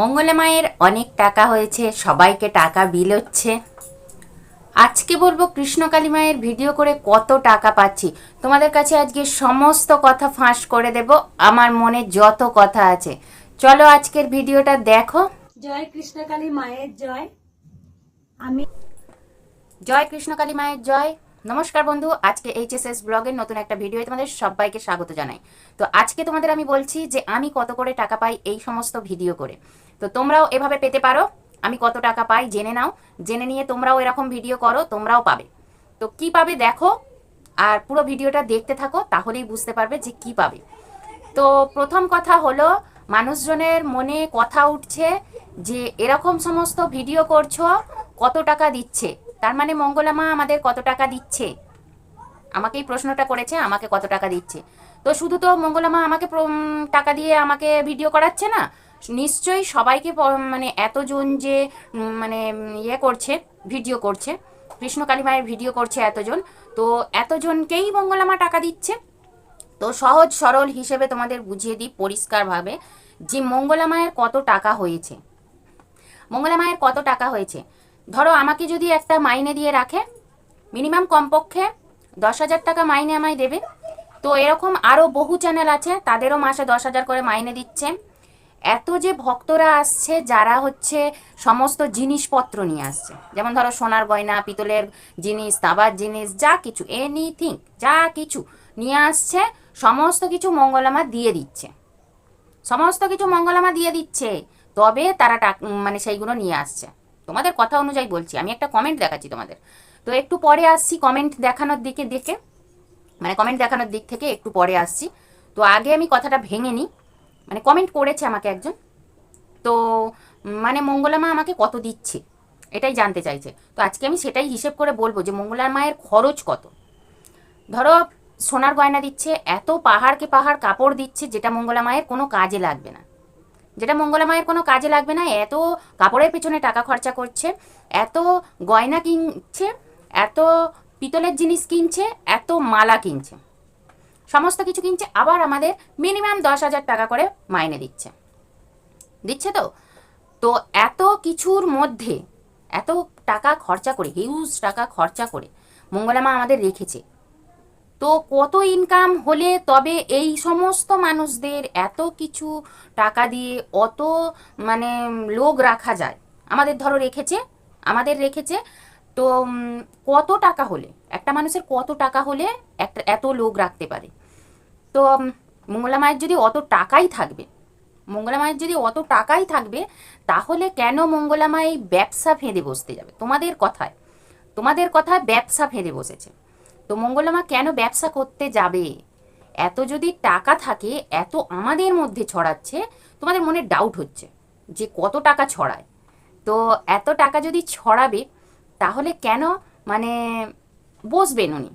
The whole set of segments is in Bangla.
মঙ্গলা মায়ের অনেক টাকা হয়েছে সবাইকে টাকা বিল হচ্ছে। আজকে বলব কৃষ্ণকালী মায়ের ভিডিও করে কত টাকা পাচ্ছি। তোমাদের কাছে আজকে সমস্ত কথা ফাঁস করে দেব আমার মনে যত কথা আছে। চলো আজকের ভিডিওটা দেখো। জয় কৃষ্ণকালী মায়ের জয়। আমি জয় কৃষ্ণকালী মায়ের জয়। নমস্কার বন্ধু আজকে এইচএসএস ব্লগের নতুন একটা ভিডিও তোমাদের সবাইকে স্বাগত জানাই। তো আজকে তোমাদের আমি বলছি যে আমি কত করে টাকা পাই এই সমস্ত ভিডিও করে। তো তোমরাও এভাবে পেতে পারো। আমি কত টাকা পাই জেনে নাও। জেনে নিয়ে তোমরাও এরকম ভিডিও করো, তোমরাও পাবে। তো কি পাবে দেখো, আর পুরো ভিডিওটা দেখতে থাকো, তাহলেই বুঝতে পারবে যে কি পাবে। তো প্রথম কথা হলো, মানুষজনের মনে কথা উঠছে যে এরকম সমস্ত ভিডিও করছ, কত টাকা দিচ্ছে? তার মানে মঙ্গলামা আমাদের কত টাকা দিচ্ছে? আমাকেই প্রশ্নটা করেছে, আমাকে কত টাকা দিচ্ছে? তো শুধু তো মঙ্গলামা আমাকে টাকা দিয়ে আমাকে ভিডিও করাচ্ছে না নিশ্চয়ই সবাইকে মানে এতজন যে মানে ইয়ে করছে, ভিডিও করছে কৃষ্ণকালী মায়ের ভিডিও করছে এতজন, তো এতজনকেই মঙ্গলা মা টাকা দিচ্ছে। তো সহজ সরল হিসেবে তোমাদের বুঝিয়ে দিই পরিষ্কারভাবে যে মঙ্গলা মায়ের কত টাকা হয়েছে। মঙ্গলা মায়ের কত টাকা হয়েছে? ধরো আমাকে যদি একটা মাইনে দিয়ে রাখে, মিনিমাম কমপক্ষে দশ হাজার টাকা মাইনে আমায় দেবে। তো এরকম আরও বহু চ্যানেল আছে, তাদেরও মাসে দশ হাজার করে মাইনে দিচ্ছে। এত যে ভক্তরা আসছে, যারা হচ্ছে সমস্ত জিনিসপত্র নিয়ে আসছে। যেমন ধরো সোনার গয়না, পিতলের জিনিস তাবার জিনিস, যা কিছু এনিথিং যা কিছু নিয়ে আসছে, সমস্ত কিছু মঙ্গলামা দিয়ে দিচ্ছে। সমস্ত কিছু মঙ্গলামা দিয়ে দিচ্ছে, তবে তারা মানে সেইগুলো নিয়ে আসছে। তোমাদের কথা অনুযায়ী বলছি, আমি একটা কমেন্ট দেখাচ্ছি তোমাদের। তো একটু পরে আসছি কমেন্ট দেখানোর দিকে দেখে। মানে কমেন্ট দেখানোর দিক থেকে একটু পরে আসছি। তো আগে আমি কথাটা ভেঙে নিই। মানে কমেন্ট করেছে আমাকে একজন। তো মানে মঙ্গলামা আমাকে কত দিচ্ছে, এটাই জানতে চাইছে। তো আজকে আমি সেটাই হিসেব করে বলব যে মঙ্গলার মায়ের খরচ কত। ধরো, সোনার গয়না দিচ্ছে, এত পাহাড়কে পাহাড় কাপড় দিচ্ছে, যেটা মঙ্গলা মায়ের কোনো কাজে লাগবে না। যেটা মঙ্গলা মায়ের কোনো কাজে লাগবে না, এত কাপড়ের পেছনে টাকা খরচা করছে, এত গয়না কিনছে, এত পিতলের জিনিস কিনছে, এত মালা কিনছে। সমস্ত কিছু কিনছে, আবার আমাদের মিনিমাম দশ হাজার টাকা করে মাইনে দিচ্ছে। দিচ্ছে তো? তো এত কিছুর মধ্যে, এত টাকা খরচা করে হিউজ টাকা খরচা করে মঙ্গলামা আমাদের রেখেছে। তো কত ইনকাম হলে তবে এই সমস্ত মানুষদের এত কিছু টাকা দিয়ে অত মানে লোক রাখা যায়? আমাদের ধরো রেখেছে, আমাদের রেখেছে, তো কত টাকা হলে, একটা মানুষের কত টাকা হলে একটা এত লোক রাখতে পারে? তো মঙ্গলা মায়ের যদি অত টাকাই থাকবে, মঙ্গলা মায়ের যদি অত টাকাই থাকবে, তাহলে কেন মঙ্গলা মা এই ব্যবসা ফেঁদে বসতে যাবে? তোমাদের কথায় তোমাদের কথায় ব্যবসা ফেঁদে বসেছে। তো মঙ্গলামা কেন ব্যবসা করতে যাবে? এত যদি টাকা থাকে, এত আমাদের মধ্যে ছড়াচ্ছে, তোমাদের মনে ডাউট হচ্ছে যে কত টাকা ছড়ায়। তো এত টাকা যদি ছড়াবে, তাহলে কেন মানে বসবেন উনি?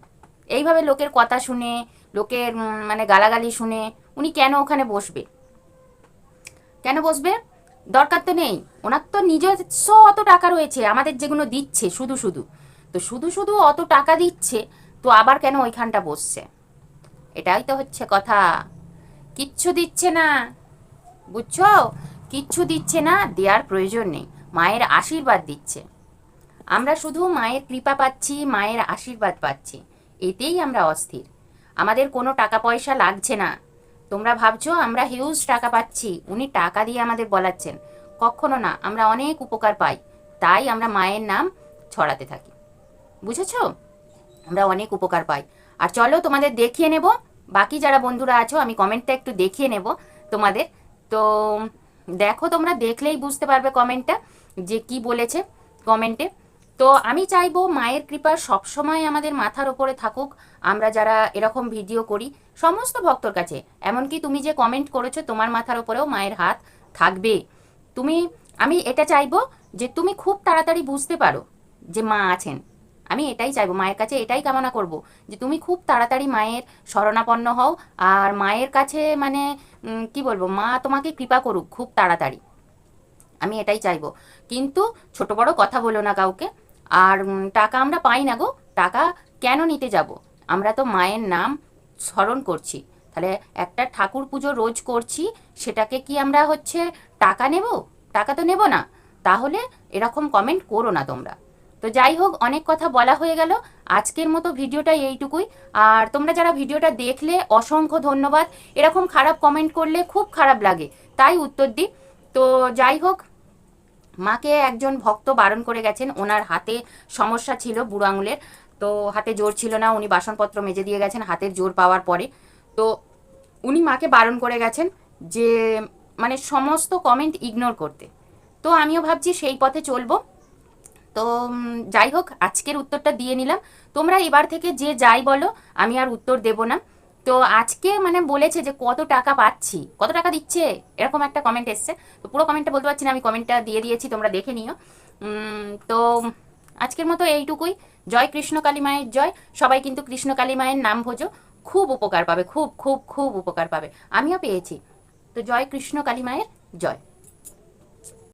এইভাবে লোকের কথা শুনে, লোকের মানে গালাগালি শুনে উনি কেন ওখানে বসবে? কেন বসবে? দরকার তো নেই। ওনার তো নিজস্ব অত টাকা রয়েছে, আমাদের যেগুলো দিচ্ছে, শুধু শুধু। তো শুধু শুধু অত টাকা দিচ্ছে, তো আবার কেন ওইখানটা বসছে? এটাই তো হচ্ছে কথা। কিচ্ছু দিচ্ছে না। বুঝছ? কিচ্ছু দিচ্ছে না, দেওয়ার প্রয়োজন নেই। মায়ের আশীর্বাদ দিচ্ছে। আমরা শুধু মায়ের কৃপা পাচ্ছি, মায়ের আশীর্বাদ পাচ্ছি। এতেই আমরা অস্থির। আমাদের কোনো টাকা পয়সা লাগছে না। তোমরা ভাবছ আমরা হিউজ টাকা পাচ্ছি, উনি টাকা দিয়ে আমাদের বলাচ্ছেন। কখনো না, আমরা অনেক উপকার পাই, তাই আমরা মায়ের নাম ছড়াতে থাকি। বুঝেছ? আমরা অনেক উপকার পাই। আর চলো তোমাদের দেখিয়ে নেব, বাকি যারা বন্ধুরা আছো, আমি কমেন্টটা একটু দেখিয়ে নেব তোমাদের। তো, দেখো তোমরা দেখলেই বুঝতে পারবে কমেন্টটা যে কি বলেছে কমেন্টে তো আমি চাইব মায়ের কৃপা সবসময় আমাদের মাথার ওপরে থাকুক, আমরা যারা এরকম ভিডিও করি, সমস্ত ভক্তর কাছে। এমনকি তুমি যে কমেন্ট করেছ, তোমার মাথার ওপরেও মায়ের হাত থাকবে। তুমি, আমি এটা চাইব যে তুমি খুব তাড়াতাড়ি বুঝতে পারো যে মা আছেন। আমি এটাই চাইব, মায়ের কাছে এটাই কামনা করব যে তুমি খুব তাড়াতাড়ি মায়ের শরণাপন্ন হও, আর মায়ের কাছে মানে কি বলব, মা তোমাকে কৃপা করুক খুব তাড়াতাড়ি। আমি এটাই চাইব। কিন্তু ছোট বড় কথা বলো না কাউকে আর টাকা আমরা পাই না গো। টাকা কেন নিতে যাব? আমরা তো মায়ের নাম স্মরণ করছি। তাহলে একটা ঠাকুর পুজো রোজ করছি, সেটাকে কি আমরা হচ্ছে টাকা নেব? টাকা তো নেব না। তাহলে এরকম কমেন্ট করো না তোমরা। তো যাই হোক, অনেক কথা বলা হয়ে গেল। আজকের মতো ভিডিওটা এইটুকুই। আর তোমরা যারা ভিডিওটা দেখলে, অসংখ্য ধন্যবাদ। এরকম খারাপ কমেন্ট করলে খুব খারাপ লাগে। তাই উত্তর দিই। তো যাই হোক মাকে একজন ভক্ত বারণ করে গেছেন। ওনার হাতে সমস্যা ছিল বুড়ো আঙুলের। তো হাতে জোর ছিল না, উনি বাসনপত্র মেজে দিয়ে গেছেন, হাতের জোর পাওয়ার পরে। তো উনি মাকে বারণ করে গেছেন যে মানে সমস্ত কমেন্ট ইগনোর করতে। তো আমিও ভাবছি সেই পথে চলবো। তো যাই হোক, আজকের উত্তরটা দিয়ে নিলাম। তোমরা এবার থেকে যে যাই বলো, আমি আর উত্তর দেব না। তো আজকে মানে বলেছে যে কত টাকা পাচ্ছি? কত টাকা দিচ্ছে? এরকম একটা কমেন্ট এসছে। তো পুরো কমেন্টটা বলতে পারছি না, আমি কমেন্টটা দিয়ে দিয়েছি, তোমরা দেখে নিও। তো আজকের মতো এইটুকুই। জয় কৃষ্ণ কালী মায়ের জয়। সবাই কিন্তু কৃষ্ণ কালী মায়ের নাম ভোজো। খুব উপকার পাবে, খুব খুব খুব উপকার পাবে। আমিও পেয়েছি। তো জয় কৃষ্ণ কালী মায়ের জয়।